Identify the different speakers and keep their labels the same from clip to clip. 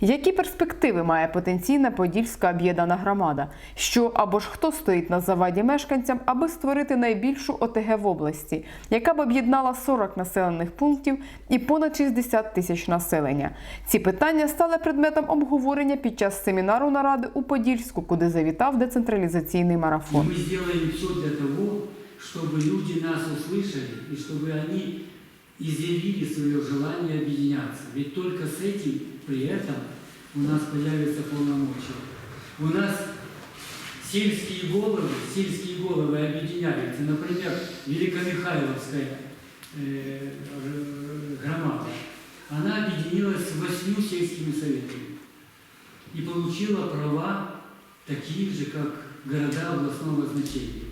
Speaker 1: Які перспективи має потенційна подільська об'єднана громада? Що або ж хто стоїть на заваді мешканцям, аби створити найбільшу ОТГ в області, яка б об'єднала 40 населених пунктів і понад 60 тисяч населення? Ці питання стали предметом обговорення під час семінару наради у Подільську, куди завітав децентралізаційний марафон.
Speaker 2: Мы сделаем все для того, чтобы люди нас услышали и чтобы они изъявили свое желание объединяться. Ведь только с этим при этом у нас появится полномочия. У нас сельские головы, сельские головы объединяются. Например, Великомихайловская э, громада. Она объединилась с восьмью сельскими советами и получила права такие же, как города областного значения.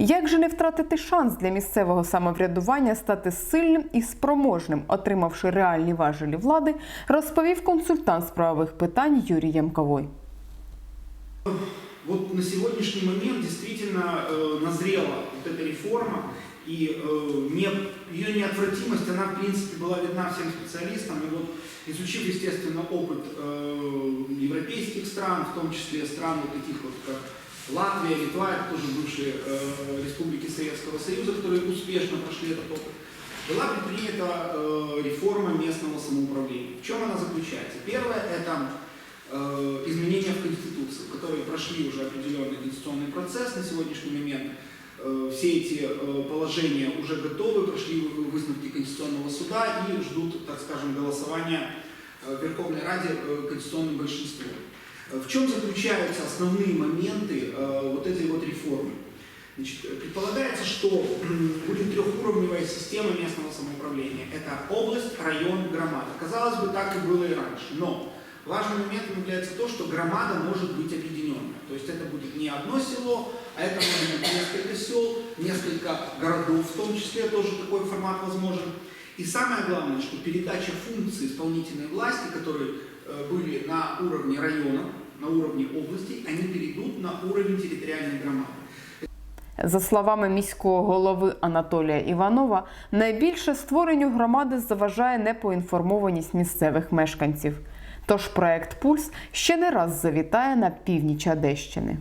Speaker 1: Як же не втратити шанс для місцевого самоврядування стати сильним і спроможним, отримавши реальні важелі влади, розповів консультант з правових питань Юрій Ямковой.
Speaker 3: Вот на сегодняшний момент действительно э, назрела вот эта реформа, и э, не, ее неотвратимость, она в принципе была видна всем специалистам, и вот изучив, естественно, опыт э, европейских стран, в том числе стран вот таких вот, как Латвия, Литва, это тоже бывшие э, республики Советского Союза, которые успешно прошли этот опыт, была предпринята э, реформа местного самоуправления. В чем она заключается? Первое – это э, изменения в Конституции, которые прошли уже определенный конституционный процесс на сегодняшний момент. Э, все эти э, положения уже готовы, прошли вы- выставки Конституционного суда и ждут, так скажем, голосования э, в Верховной Раде э, конституционным большинством. В чем заключаются основные моменты э, вот этой вот реформы? Значит, предполагается, что будет трехуровневая система местного самоуправления. Это область, район, громада. Казалось бы, так и было и раньше. Но важным моментом является то, что громада может быть объединенная. То есть это будет не одно село, а это может быть несколько сел, несколько городов, в том числе тоже такой формат возможен. И самое главное, что передача функций исполнительной власти, которые были на уровне района, на уровне области, они перейдут на уровень территориальной громады.
Speaker 1: За словами міського голови Анатолія Іванова, найбільше створенню громади заважає непоінформованість місцевих мешканців. Тож проект Пульс ще не раз завітає на північ Одещини.